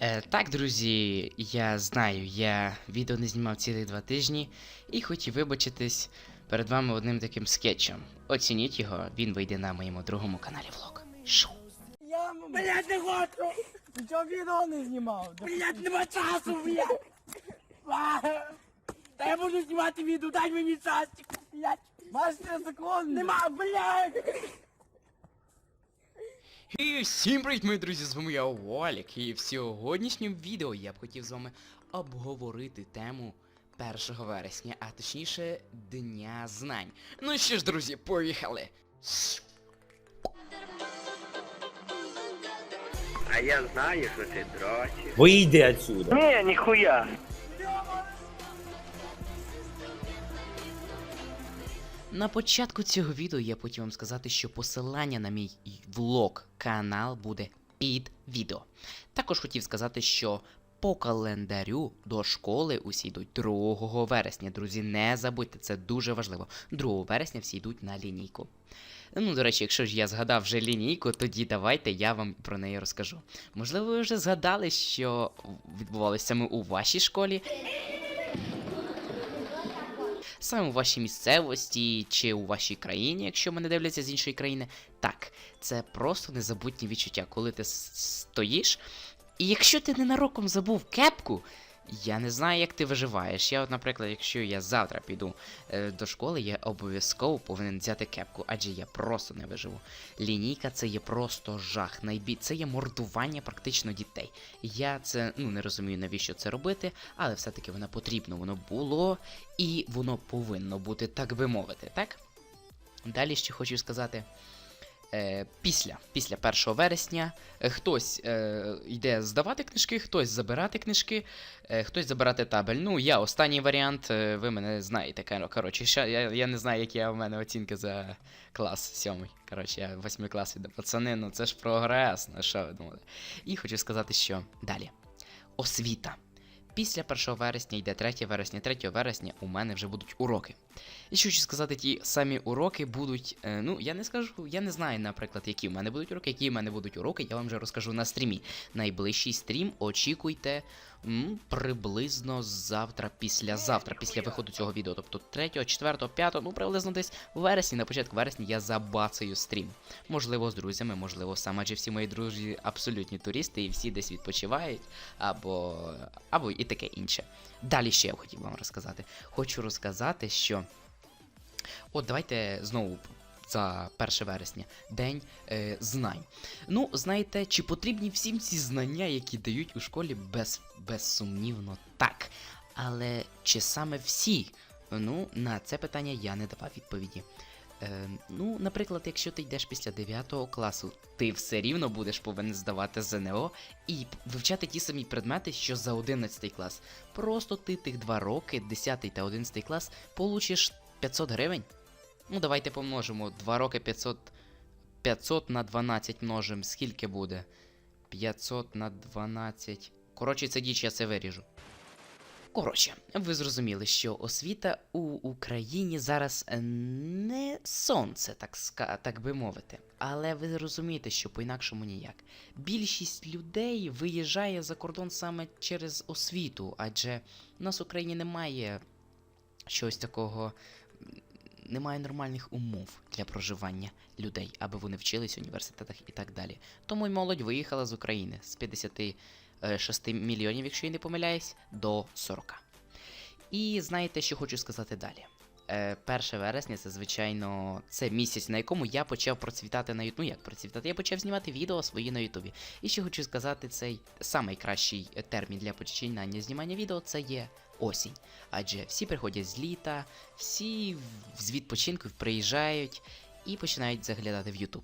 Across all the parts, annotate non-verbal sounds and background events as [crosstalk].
Е, так, друзі, я знаю, я відео не знімав цілих два тижні і хотів вибачитись перед вами одним таким скетчем. Оцініть його, він вийде на моєму другому каналі влог. Шу. Я, блядь, не хочу! Нічого відео не знімав. Блядь, нема часу, блядь! Та я буду знімати відео, дай мені часик, блядь! Маш 3 секунди! Нема, блядь! І всім привіт, мої друзі, з вами я Валік, і в сьогоднішньому відео я б хотів з вами обговорити тему 1 вересня, а точніше Дня знань. Ну що ж, друзі, поїхали! А я знаю, що ти дрочиш. Вийди отсюда. Ні, ніхуя. На початку цього відео я хотів вам сказати, що посилання на мій влог канал буде під відео. Також хотів сказати, що по календарю до школи усі йдуть 2 вересня. Друзі, не забудьте, це дуже важливо. 2 вересня всі йдуть на лінійку. Ну, до речі, якщо ж я згадав вже лінійку, тоді давайте я вам про неї розкажу. Можливо, ви вже згадали, що відбувалося саме у вашій школі, саме у вашій місцевості чи у вашій країні, якщо мене дивляться з іншої країни. Так, це просто незабутні відчуття, коли ти стоїш. І якщо ти ненароком забув кепку, я не знаю, як ти виживаєш. Я, от, наприклад, якщо я завтра піду е, до школи, я обов'язково повинен взяти кепку, адже я просто не виживу. Лінійка це є просто жах. Найбі... Це є мордування практично дітей. Я це ну не розумію, навіщо це робити, але все-таки воно потрібно, воно було і воно повинно бути, так би мовити, так? Далі ще хочу сказати. Е, після, після 1 вересня е, хтось е, йде здавати книжки, хтось забирати книжки, е, хтось забирати табель. Ну, я останній варіант, е, ви мене знаєте. Коротше, ще, я, я не знаю, які у мене оцінки за клас сьомий. Коротше, я восьмий клас іду. Пацани, ну це ж прогрес, ну що ви думали? І хочу сказати, що далі. Освіта. Після 1 вересня йде 3 вересня, 3 вересня у мене вже будуть уроки. І що хочу сказати, ті самі уроки будуть. е, ну, я не скажу, я не знаю, наприклад, які в мене будуть уроки, які в мене будуть уроки, я вам вже розкажу на стрімі. Найближчий стрім очікуйте м, приблизно завтра, післязавтра, після виходу цього відео. Тобто 3, 4, 5, ну приблизно десь в вересні, на початку вересня я забацаю стрім. Можливо, з друзями, можливо, сам, адже всі мої друзі абсолютні туристи і всі десь відпочивають, або, або і таке інше. Далі ще я хотів вам розказати. Хочу розказати, що. От давайте знову за 1 вересня, День е, знань. Ну, знаєте, чи потрібні всім ці знання, які дають у школі, без, безсумнівно так. Але чи саме всі? Ну, на це питання я не давав відповіді. Е, ну, наприклад, якщо ти йдеш після 9 класу, ти все рівно будеш повинен здавати ЗНО і вивчати ті самі предмети, що за 11 клас. Просто ти тих два роки, 10 та 11 клас, получиш 500 гривень. Ну, давайте помножимо. 2 роки 500. 500 на 12 множимо. Скільки буде? 500 на 12. Коротше, це діч, я це виріжу. Коротше, ви зрозуміли, що освіта у Україні зараз е, не сонце, так, ска- так би мовити. Але ви розумієте, що по-інакшому ніяк. Більшість людей виїжджає за кордон саме через освіту, адже в нас в Україні немає щось такого. Немає нормальних умов для проживання людей, аби вони вчились в університетах і так далі. Тому й молодь виїхала з України з 56 мільйонів, якщо я не помиляюсь, до 40. І знаєте, що хочу сказати далі. Е, 1 вересня це, звичайно, це місяць, на якому я почав процвітати на Ютубі. Ну як процвітати? Я почав знімати відео свої на Ютубі. І ще хочу сказати, цей найкращий кращий термін для починання знімання відео це є осінь. Адже всі приходять з літа, всі з відпочинку приїжджають і починають заглядати в Ютуб.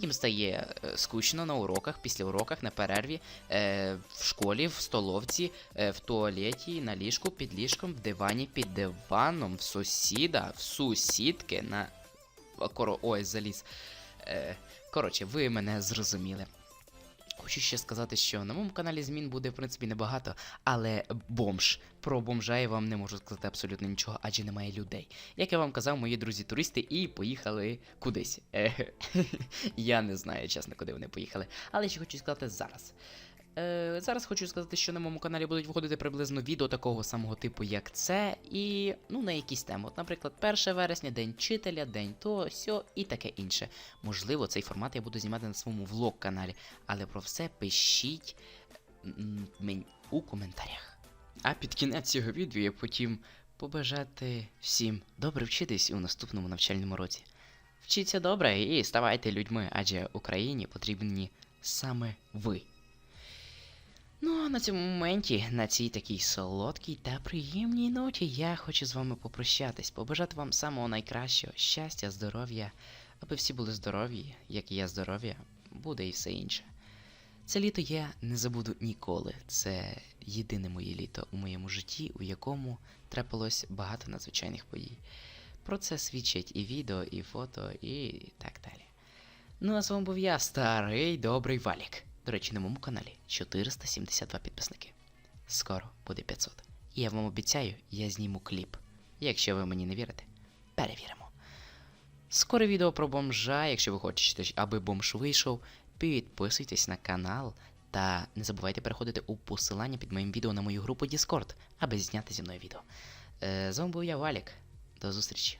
Їм стає е, скучно на уроках, після уроках, на перерві, е, в школі, в столовці, е, в туалеті, на ліжку, під ліжком, в дивані, під диваном, в сусіда, в сусідки, на. Коро... Ой, заліз. Коротше, ви мене зрозуміли. Хочу ще сказати, що на моєму каналі змін буде, в принципі, небагато, але бомж. Про бомжа я вам не можу сказати абсолютно нічого, адже немає людей. Як я вам казав, мої друзі-туристи і поїхали кудись. [laughs] Я не знаю, чесно, куди вони поїхали. Але ще хочу сказати зараз. Е, зараз хочу сказати, що на моєму каналі будуть виходити приблизно відео такого самого типу, як це, і ну на якісь теми. От, наприклад, 1 вересня, день вчителя, день то, сьо і таке інше. Можливо, цей формат я буду знімати на своєму влог-каналі, але про все пишіть мені у коментарях. А під кінець цього відео я хотів побажати всім добре вчитись у наступному навчальному році. Вчіться добре і ставайте людьми, адже Україні потрібні саме ви. Ну а на цьому моменті, на цій такій солодкій та приємній ноті, я хочу з вами попрощатись, побажати вам самого найкращого, щастя, здоров'я, аби всі були здорові, як і я здоров'я, буде і все інше. Це літо я не забуду ніколи. Це єдине моє літо у моєму житті, у якому трапилось багато надзвичайних подій. Про це свідчать і відео, і фото, і так далі. Ну а з вами був я, старий добрий валік. До речі, на моєму каналі 472 підписники. Скоро буде 500. І я вам обіцяю, я зніму кліп. Якщо ви мені не вірите, перевіримо. Скоро відео про бомжа, якщо ви хочете, аби бомж вийшов, підписуйтесь на канал та не забувайте переходити у посилання під моїм відео на мою групу Discord, аби зняти зі мною відео. Е, з вами був я Валік. До зустрічі.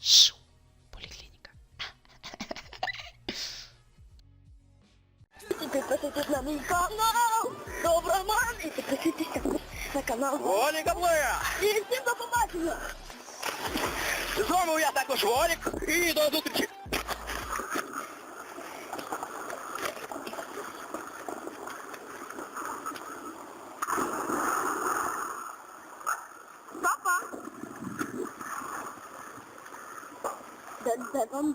Шу. Підписуйтесь на мій канал! Доброман! І підписуйтесь на канал. Воліка Блея! І всім до побачення! З вами я також Волік і до зустрічі! Папа! Дun,